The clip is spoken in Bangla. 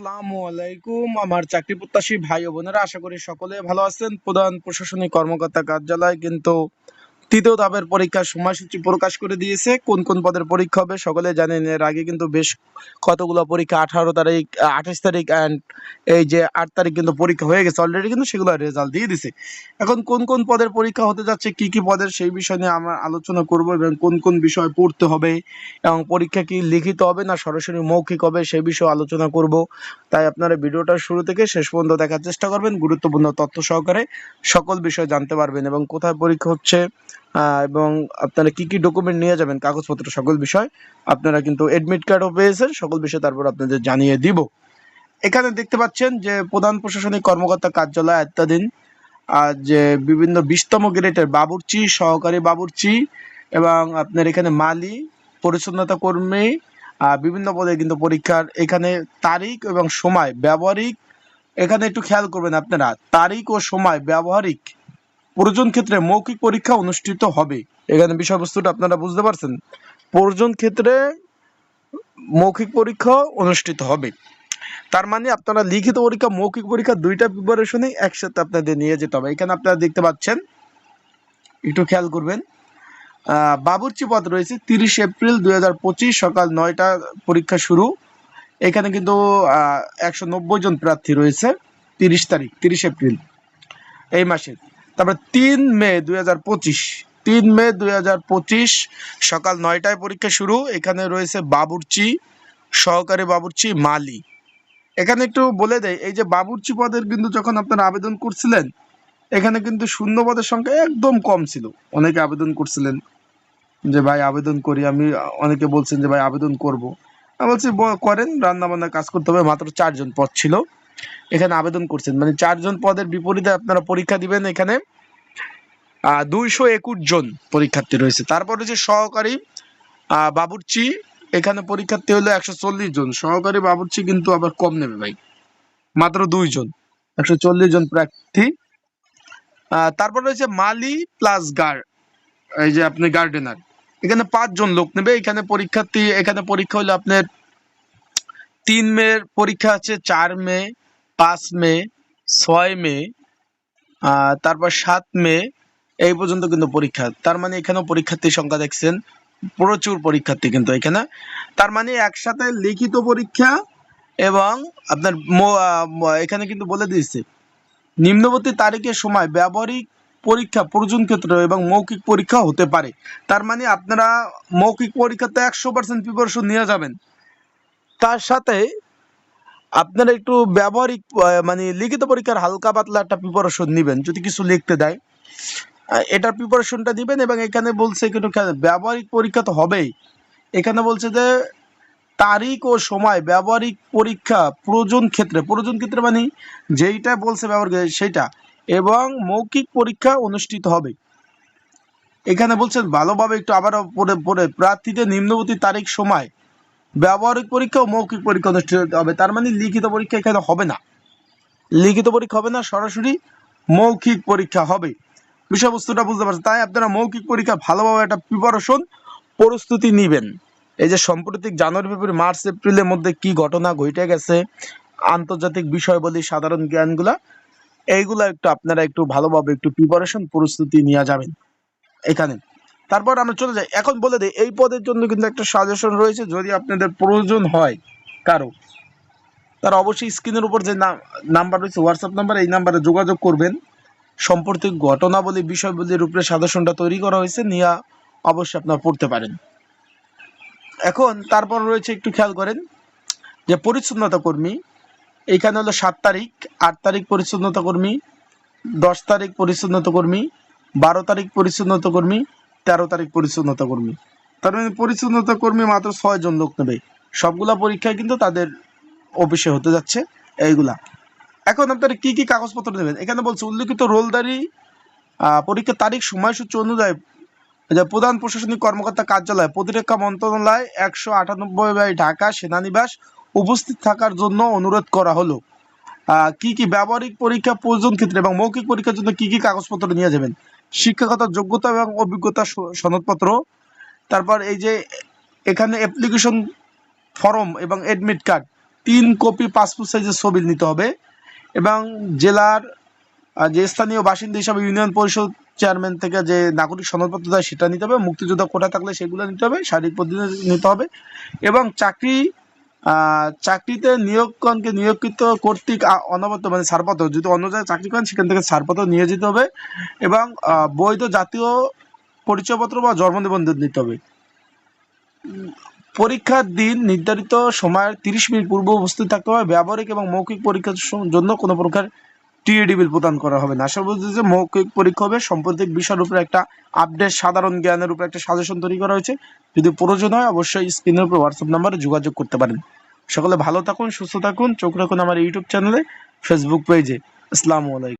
আসসালামু আলাইকুম। আমার চাকরি প্রত্যাশী ভাই ও বোনেরা, আশা করি সকলে ভালো আছেন। প্রধান প্রশাসনিক কর্মকর্তা কার্যালয় কিন্তু তৃতীয় ধাপের পরীক্ষার সময়সূচি প্রকাশ করে দিয়েছে। কোন কোন পদের পরীক্ষা হবে সকলে জানেন এর আগে কিন্তু বেশ কতগুলো পরীক্ষা, আঠারো তারিখ আঠাশ তারিখ অ্যান্ড এই যে আট তারিখ কিন্তু পরীক্ষা হয়ে গেছে অলরেডি কিন্তু সেগুলো রেজাল্ট দিয়ে দিছে। এখন কোন কোন পদের পরীক্ষা হতে যাচ্ছে, কি কি পদের, সেই বিষয় নিয়ে আমরা আলোচনা করব এবং কোন কোন বিষয় পড়তে হবে এবং পরীক্ষা কি লিখিত হবে না সরাসরি মৌখিক হবে সেই বিষয়ে আলোচনা করব। তাই আপনারা ভিডিওটা শুরু থেকে শেষ পর্যন্ত দেখার চেষ্টা করবেন। গুরুত্বপূর্ণ তথ্য সহকারে সকল বিষয় জানতে পারবেন এবং কোথায় পরীক্ষা হচ্ছে এবং আপনারা কি কি ডকুমেন্ট নিয়ে যাবেন, কাগজপত্র, সকল বিষয়, আপনারা কিন্তু এডমিট কার্ডও পেয়েছেন, সকল বিষয় তারপর আপনাদের জানিয়ে দিব। এখানে দেখতে পাচ্ছেন যে প্রধান প্রশাসনিক কর্মকর্তা কার্যালয় আত্মাধীন, আর যে বিভিন্ন বিশতম গ্রেডের বাবুর্চি, সহকারী বাবুর্চি, এবং আপনার এখানে মালি, পরিচ্ছন্নতা কর্মী বিভিন্ন পদে কিন্তু পরীক্ষার এখানে তারিখ এবং সময়, ব্যবহারিক, এখানে একটু খেয়াল করবেন আপনারা, তারিখ ও সময়, ব্যবহারিক প্রয়োজন ক্ষেত্রে মৌখিক পরীক্ষা অনুষ্ঠিত হবে। এখানে বিষয়বস্তুটা আপনারা বুঝতে পারছেন। প্রয়োজন ক্ষেত্রে মৌখিক পরীক্ষা অনুষ্ঠিত হবে। তার মানে আপনারা লিখিত পরীক্ষা, মৌখিক পরীক্ষা দুইটা প্রিপারেশনে একসাথে আপনাদের নিয়ে যেতে হবে। এখানে আপনারা দেখতে পাচ্ছেন, একটু খেয়াল করবেন বাবুর্চি পদ রয়েছে তিরিশ এপ্রিল দুই হাজার পঁচিশ সকাল নয়টা পরীক্ষা শুরু। এখানে কিন্তু একশো নব্বই জন প্রার্থী রয়েছে তিরিশ তারিখ, তিরিশ এপ্রিল এই মাসে। তারপরে তিন মে দুই তিন মে দু হাজার পঁচিশ সকাল নয়টায় পরীক্ষা শুরু। এখানে রয়েছে বাবুর্চি, সহকারী বাবুর্চি মালি। এখানে একটু বলে দেয় এই যে বাবুর্চি পদের কিন্তু যখন আপনারা আবেদন করছিলেন, এখানে কিন্তু শূন্য পদের সংখ্যা একদম কম ছিল। অনেকে আবেদন করছিলেন যে, ভাই, আবেদন করি। আমি, অনেকে বলছেন যে, ভাই, আবেদন করব। আমি বলছি করেন রান্না বান্নার কাজ করতে হবে। মাত্র চারজন পদ ছিল। এখানে আবেদন করছেন। মানে চারজন পদের বিপরীতে আপনারা পরীক্ষা দিবেন এখানে। দুইশো একুশ জন পরীক্ষার্থী রয়েছে। তারপর হচ্ছে সহকারী বাবুর্চি। এখানে পরীক্ষার্থী হলো একশো চল্লিশ জন। সহকারী বাবুর্চি কিন্তু আবার কম নেবে ভাই। মাত্র দুইজন একশো চল্লিশ জন প্রার্থী। তারপর রয়েছে মালি প্লাস গার্ড এই যে আপনি গার্ডেনার। এখানে পাঁচজন লোক নেবে। এখানে পরীক্ষার্থী, এখানে পরীক্ষা হলো আপনার তিন মেয়ের পরীক্ষা আছে, চার মে পাঁচ মে, ছয় মে তারপর সাত মে, এই পর্যন্ত কিন্তু পরীক্ষা। তার মানে এখানেও পরীক্ষার্থীর সংখ্যা দেখছেন, প্রচুর পরীক্ষার্থী কিন্তু এখানে। তার মানে একসাথে লিখিত পরীক্ষা এবং আপনার এখানে কিন্তু বলে দিয়েছে, নিম্নবর্তী তারিখের সময় ব্যবহারিক পরীক্ষা প্রয়োজন ক্ষেত্রে এবং মৌখিক পরীক্ষা হতে পারে। তার মানে আপনারা মৌখিক পরীক্ষাতে একশো পার্সেন্ট প্রিপারেশন নিয়ে যাবেন। তার সাথে আপনারা একটু ব্যবহারিক মানে লিখিত পরীক্ষার হালকা পাতলা একটা প্রিপারেশন নেবেন, যদি কিছু লিখতে দেয়। এটার প্রিপারেশনটা দিবেন এবং এখানে বলছে একটু ব্যবহারিক পরীক্ষা তো হবেই। এখানে বলছে যে, তারিখ ও সময়, ব্যবহারিক পরীক্ষা প্রয়োজন ক্ষেত্রে প্রয়োজন ক্ষেত্রে মানে যেইটা বলছে ব্যবহার সেইটা। এবং মৌখিক পরীক্ষা অনুষ্ঠিত হবে। এখানে বলছেন, ভালোভাবে একটু আবারও পরে পড়ে, প্রার্থীদের নিম্নবর্তী তারিখ, সময়। ব্যবহারিক পরীক্ষা ও মৌখিক পরীক্ষা অনুষ্ঠিত হবে। তার মানে লিখিত পরীক্ষা এখানে হবে না। লিখিত পরীক্ষা হবে না, সরাসরি মৌখিক পরীক্ষা হবে। বিষয়বস্তুটা বুঝতে পারছেন? তাই আপনারা মৌখিক পরীক্ষা ভালোভাবে একটা প্রিপারেশন প্রস্তুতি নেবেন। এই যে সাম্প্রতিক জানুয়ারি, ফেব্রুয়ারি, মার্চ, এপ্রিলের মধ্যে কি ঘটনা ঘটে গেছে, আন্তর্জাতিক বিষয় বিষয়বলী, সাধারণ জ্ঞানগুলা, এইগুলা একটু আপনারা একটু ভালোভাবে একটু প্রিপারেশন প্রস্তুতি নিয়ে যাবেন। এখানে। তারপর আমরা চলে যাই। এখন বলে দিই, এই পদের জন্য কিন্তু একটা সাজেশন রয়েছে, যদি আপনাদের প্রয়োজন হয় কারও, তারা অবশ্যই স্ক্রিনের উপর যে নাম্বার রয়েছে হোয়াটসঅ্যাপ নাম্বার এই নাম্বারে যোগাযোগ করবেন। সাম্প্রতিক ঘটনাবলী, বিষয়বলীর উপরে সাজেশনটা তৈরি করা হয়েছে, নিয়ে অবশ্যই আপনারা পড়তে পারেন। এখন তারপর রয়েছে একটু খেয়াল করেন, যে পরিচ্ছন্নতা কর্মী, এইখানে হলো সাত তারিখ, আট তারিখ পরিচ্ছন্নতা কর্মী, দশ তারিখ পরিচ্ছন্নতা কর্মী, বারো তারিখ পরিচ্ছন্নতা কর্মী তেরো তারিখ পরিচ্ছন্নতা কর্মী। তার মানে পরিচ্ছন্নতা কর্মী মাত্র ছয় জন লোক নেবে। সবগুলা পরীক্ষায় কিন্তু তাদের অফিসে হতে যাচ্ছে এইগুলা। এখন আপনারা কি কি কাগজপত্র নেবেন? এখানে বলছে, উল্লিখিত রোলদারি পরীক্ষার তারিখ, সময়সূচি অনুযায়ী যে প্রধান প্রশাসনিক কর্মকর্তা কার্যালয়, প্রতিরক্ষা মন্ত্রণালয়, একশো আটানব্বই বাই ঢাকা, সেনানিবাস উপস্থিত থাকার জন্য অনুরোধ করা হলো। কি কি ব্যবহারিক পরীক্ষা প্রয়োজন ক্ষেত্রে এবং মৌখিক পরীক্ষার জন্য কি কি কাগজপত্র নিয়ে যাবেন? শিক্ষাগত যোগ্যতা এবং অভিজ্ঞতা সনদপত্র। তারপর এই যে এখানে অ্যাপ্লিকেশন ফর্ম এবং অ্যাডমিট কার্ড তিন কপি পাসপোর্ট সাইজের ছবি নিতে হবে এবং জেলার যে স্থানীয় বাসিন্দা হিসাবে ইউনিয়ন পরিষদ চেয়ারম্যান থেকে যে নাগরিক সনদপত্র দেয় সেটা নিতে হবে, মুক্তিযোদ্ধা কোটা থাকলে সেগুলো নিতে হবে, শারীরিক পদ্ধতি নিতে হবে এবং চাকরি চাকরিতে নিয়োগগণকে নিয়োগকৃত কর্তৃক অনবত মানে ছাড়পত্র যদি অন্য জায়গায় চাকরি করেন, সেখান থেকে ছাড়পত্র নিয়ে যেতে হবে এবং বৈধ জাতীয় পরিচয়পত্র বা জন্ম নিবন্ধন নিতে হবে। পরীক্ষার দিন নির্ধারিত সময়ের তিরিশ মিনিট পূর্ব উপস্থিত থাকতে হবে। ব্যবহারিক এবং মৌখিক পরীক্ষার জন্য কোনো প্রকার টিএডি বিল প্রদান করা হবে। না আশা বলছি যে মৌখিক পরীক্ষা হবে, সাম্প্রতিক বিষয়ের উপরে একটা আপডেট সাধারণ জ্ঞানের উপরে একটা সাজেশন তৈরি করা হয়েছে। যদি প্রয়োজন হয়, অবশ্যই স্ক্রিনের উপর হোয়াটসঅ্যাপ নাম্বারে যোগাযোগ করতে পারেন। সকলে ভালো থাকুন, সুস্থ থাকুন, চোখ রাখুন আমার ইউটিউব চ্যানেলে ফেসবুক পেজে আসসালামু আলাইকুম।